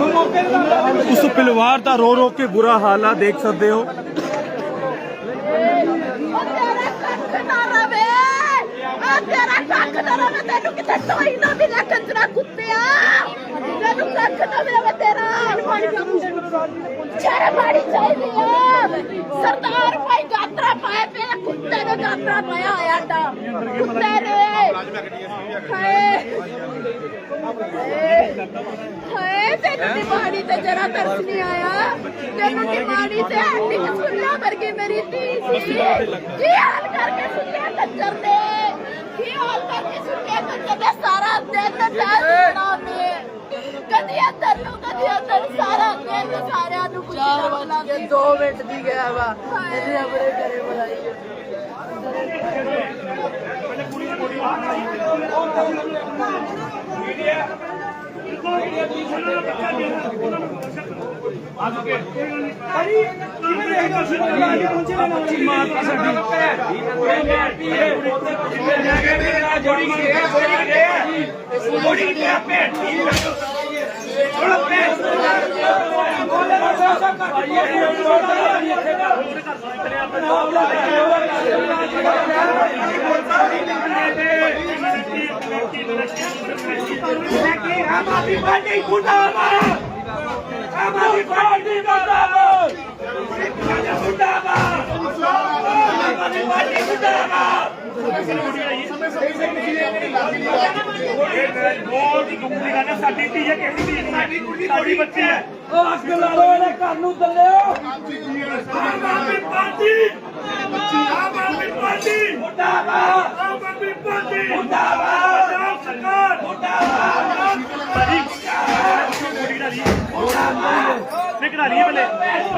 ਉਸ ਪਰਿਵਾਰ ਦਾ ਰੋ ਰੋ ਕੇ ਬੁਰਾ ਹਾਲ ਆ, ਦੇਖ ਸਕਦੇ ਹੋ। ਸਰਦਾਰ ਭਾਈ ਗਾਤਰਾ ਪਾਏ ਪਏ ਕੁੱਤੇ ਨੇ ਗਾਤਰਾ ਪਾਇਆ ਹੋਇਆ ਡਾ ਕੁੱਤੇ ਨੇ। ਹਾਏ ਤੈਨੂੰ ਨਿਮਾਣੀ ਤੇ ਜਰਾ ਤਰਸ ਨਹੀਂ ਆਇਆ ਤੈਨੂੰ ਨਿਮਾਣੀ ਤੇ ਐਡੀ ਸੁਣਿਆ ਕਰਕੇ ਮੇਰੀ ਧੀ ਸੀ ਕੀ ਹਾਲ ਕਰਕੇ ਸੁਣਿਆ ਕੰਜਰ ਨੇ ਕੀ ਹਾਲ ਕਰਕੇ ਸੁਣਿਆ ਕੰਜਰ ਨੇ ਸਾਰਾ ਦਿਨ ਡਾਂਸ ਕਦੀ ਅੰਦਰ ਨੂੰ ਕਦੀ ਅੰਦਰ ਸਾਰਾ ਦਿਨ ਸਾਰਿਆਂ ਨੂੰ ਕੁਝ ਚਾਰ ਵੱਜ ਕੇ 2 ਮਿੰਟ ਦੀ ਗਿਆ ਵਾ ਇਹਨੇ ਆਪਣੇ ਘਰੇ ਬਣਾਈ ਹੈ ਆਮ ਆਦਮੀ ਪਾਰਟੀ ਮੁਰਦਾਬਾਦ ਆਮ ਆਦਮੀ ਪਾਰਟੀ ਮੁਰਦਾਬਾਦ ਮੁਰਦਾਬਾਦ ਆਮ ਆਦਮੀ ਪਾਰਟੀ ਮੁਰਦਾਬਾਦ ਬਹੁਤ ਹੀ ਗੁੰਮੀ ਗੱਲ ਹੈ ਸਾਡੀ ਧੀ ਹੈ ਕਿਸੇ ਦੀ ਨਹੀਂ ਸਾਡੀ ਬੱਚੀ ਹੈ ਉਹ ਅੱਗ ਲਾ ਲੋ ਇਹਦੇ ਘਰ ਨੂੰ ਦੱਲਿਓ ਆਮ ਆਦਮੀ ਪਾਰਟੀ ਆਮ ਆਦਮੀ ਪਾਰਟੀ ਮੁਰਦਾਬਾਦ ਆਮ ਆਦਮੀ ਪਾਰਟੀ ਮੁਰਦਾਬਾਦ ਪੰਜਾਬ ਸਰਕਾਰ ਮੁਰਦਾਬਾਦ ਨਿਕਲਾ ਲਈ ਬਲੇ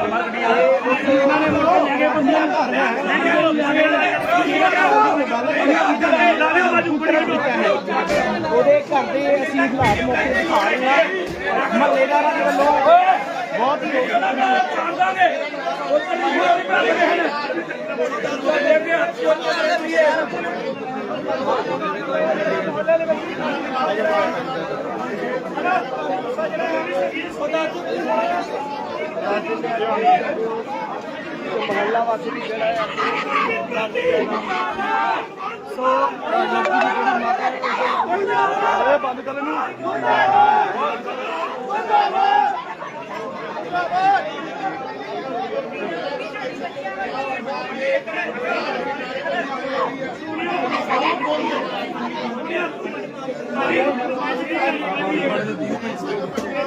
ਇਹਨਾਂ ਨੇ ਮੁੜ ਕੇ ਬੰਦਿਆਂ ਘਰ ਉਹਦੇ ਘਰ ਦੇ ਅਸੀਂ ਹਾਲਾਤ ਮੌਕੇ ਦਿਖਾ ਰਹੇ ਹਾਂ ਮਹੱਲੇਦਾਰਾਂ ਦੇ ਵੱਲੋਂ ਬਹੁਤ ਹੀ ਮਹੱਲਾ ਵਾਸੀ ਵੀ ਜਿਹੜਾ ਹੈ ਸੋ ਲੜਕੀ ਦੀ ਜਿਹੜੀ ਮਾਂ ਹੈ ਉਹ ਬੰਦ ਕਰ ਲੈਣ ਨੂੰ